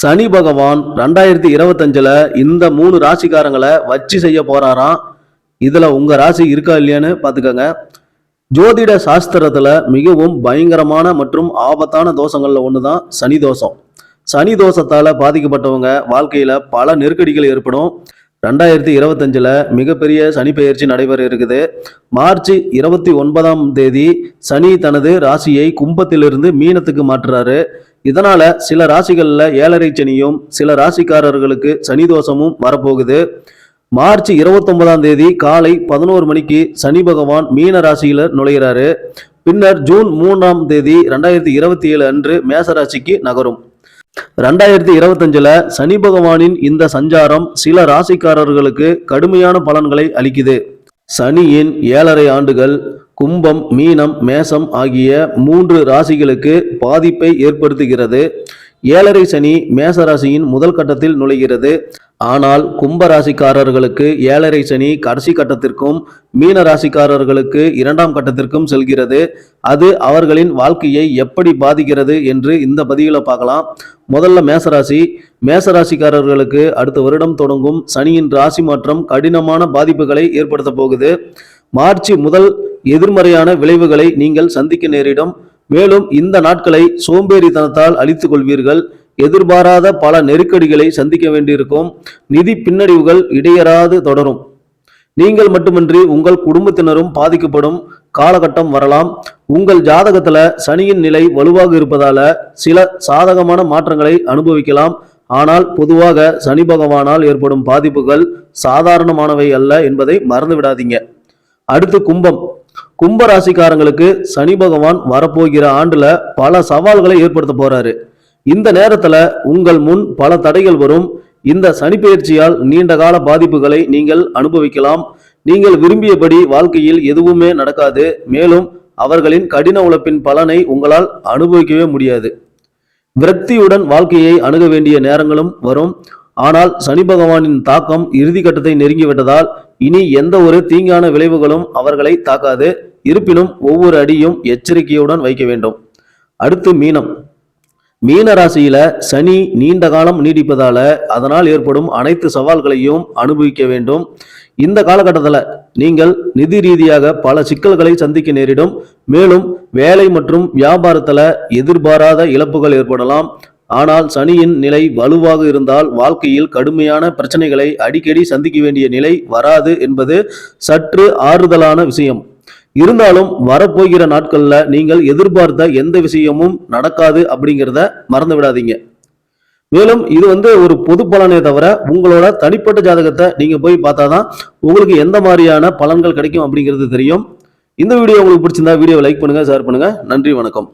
சனி பகவான் ரெண்டாயிரத்தி இருபத்தஞ்சில் இந்த மூணு ராசிக்காரங்களை வச்சு செய்ய போகிறாராம் இதில் உங்கள் ராசி இருக்கா இல்லையான்னு பார்த்துக்கோங்க. ஜோதிட சாஸ்திரத்தில் மிகவும் பயங்கரமான மற்றும் ஆபத்தான தோஷங்களில் ஒன்று தான் சனி தோஷம். சனி தோஷத்தால் பாதிக்கப்பட்டவங்க வாழ்க்கையில் பல நெருக்கடிகள் ஏற்படும். ரெண்டாயிரத்தி இருபத்தஞ்சில் மிகப்பெரிய சனி பெயர்ச்சி நடைபெற இருக்குது. மார்ச் இருபத்தி ஒன்பதாம் தேதி சனி தனது ராசியை கும்பத்திலிருந்து மீனத்துக்கு மாற்றுறாரு. இதனால சில ராசிகளில் ஏழரை சனியும் சில ராசிக்காரர்களுக்கு சனி தோஷமும் வரப்போகுது. மார்ச் இருபத்தொன்பதாம் தேதி காலை பதினோரு மணிக்கு சனி பகவான் மீன ராசியில நுழைகிறாரு பின்னர் ஜூன் மூணாம் தேதி ரெண்டாயிரத்தி இருபத்தி ஏழு அன்று மேச ராசிக்கு நகரும். ரெண்டாயிரத்தி இருபத்தஞ்சில் சனி பகவானின் இந்த சஞ்சாரம் சில ராசிக்காரர்களுக்கு கடுமையான பலன்களை அளிக்குது. சனியின் ஏழரை ஆண்டுகள் கும்பம் மீனம் மேசம் ஆகிய மூன்று ராசிகளுக்கு பாதிப்பை ஏற்படுத்துகிறது. ஏழரை சனி மேச ராசியின் முதல் கட்டத்தில் நுழைகிறது. ஆனால் கும்ப ராசிக்காரர்களுக்கு ஏழரை சனி கடைசி கட்டத்திற்கும் மீன ராசிக்காரர்களுக்கு இரண்டாம் கட்டத்திற்கும் செல்கிறது. அது அவர்களின் வாழ்க்கையை எப்படி பாதிக்கிறது என்று இந்த பதிவில் பார்க்கலாம். முதல்ல மேசராசி. மேசராசிக்காரர்களுக்கு அடுத்த வருடம் தொடங்கும் சனியின் ராசி மாற்றம் கடினமான பாதிப்புகளை ஏற்படுத்த போகுது. மார்ச் முதல் எதிர்மறையான விளைவுகளை நீங்கள் சந்திக்க நேரிடும். மேலும் இந்த நாட்களை சோம்பேறித்தனத்தால் அழித்துக் கொள்வீர்கள். எதிர்பாராத பல நெருக்கடிகளை சந்திக்க வேண்டியிருக்கும். நிதி பின்னடைவுகள் இடையறாது தொடரும். நீங்கள் மட்டுமின்றி உங்கள் குடும்பத்தினரும் பாதிக்கப்படும் காலகட்டம் வரலாம். உங்கள் ஜாதகத்துல சனியின் நிலை வலுவாக இருப்பதால சில சாதகமான மாற்றங்களை அனுபவிக்கலாம். ஆனால் பொதுவாக சனி பகவானால் ஏற்படும் பாதிப்புகள் சாதாரணமானவை அல்ல என்பதை மறந்துவிடாதீங்க. அடுத்து கும்பம். கும்பராசிக்காரங்களுக்கு சனி பகவான் வரப்போகிற ஆண்டுல பல சவால்களை ஏற்படுத்த போறாரு. இந்த நேரத்துல உங்கள் முன் பல தடைகள் வரும். இந்த சனி நீண்ட கால பாதிப்புகளை நீங்கள் அனுபவிக்கலாம். நீங்கள் விரும்பியபடி வாழ்க்கையில் எதுவுமே நடக்காது. மேலும் அவர்களின் கடின உழைப்பின் பலனை உங்களால் அனுபவிக்கவே முடியாது. விரக்தியுடன் வாழ்க்கையை அணுக வேண்டிய நேரங்களும் வரும். ஆனால் சனி பகவானின் தாக்கம் இறுதி கட்டத்தை நெருங்கிவிட்டதால் இனி எந்த ஒரு தீங்கான விளைவுகளும் அவர்களை தாக்காது. இருப்பினும் ஒவ்வொரு அடியும் எச்சரிக்கையுடன் வைக்க வேண்டும். அடுத்து மீனம். மீன ராசியில சனி நீண்ட காலம் நீடிப்பதால அதனால் ஏற்படும் அனைத்து சவால்களையும் அனுபவிக்க வேண்டும். இந்த காலகட்டத்தில் நீங்கள் நிதி ரீதியாக பல சிக்கல்களை சந்திக்க நேரிடும். மேலும் வேலை மற்றும் வியாபாரத்தில் எதிர்பாராத இழப்புகள் ஏற்படலாம். ஆனால் சனியின் நிலை வலுவாக இருந்தால் வாழ்க்கையில் கடுமையான பிரச்சனைகளை அடிக்கடி சந்திக்க வேண்டிய நிலை வராது என்பது சற்று ஆறுதலான விஷயம். இருந்தாலும் வரப்போகிற நாட்கள்ல நீங்கள் எதிர்பார்த்த எந்த விஷயமும் நடக்காது அப்படிங்கிறத மறந்து விடாதீங்க. மேலும் இது வந்து ஒரு பொது பலனே தவிர உங்களோட தனிப்பட்ட ஜாதகத்தை நீங்க போய் பார்த்தாதான் உங்களுக்கு எந்த மாதிரியான பலன்கள் கிடைக்கும் அப்படிங்கிறது தெரியும். இந்த வீடியோ உங்களுக்கு பிடிச்சிருந்தா வீடியோ லைக் பண்ணுங்க ஷேர் பண்ணுங்க. நன்றி வணக்கம்.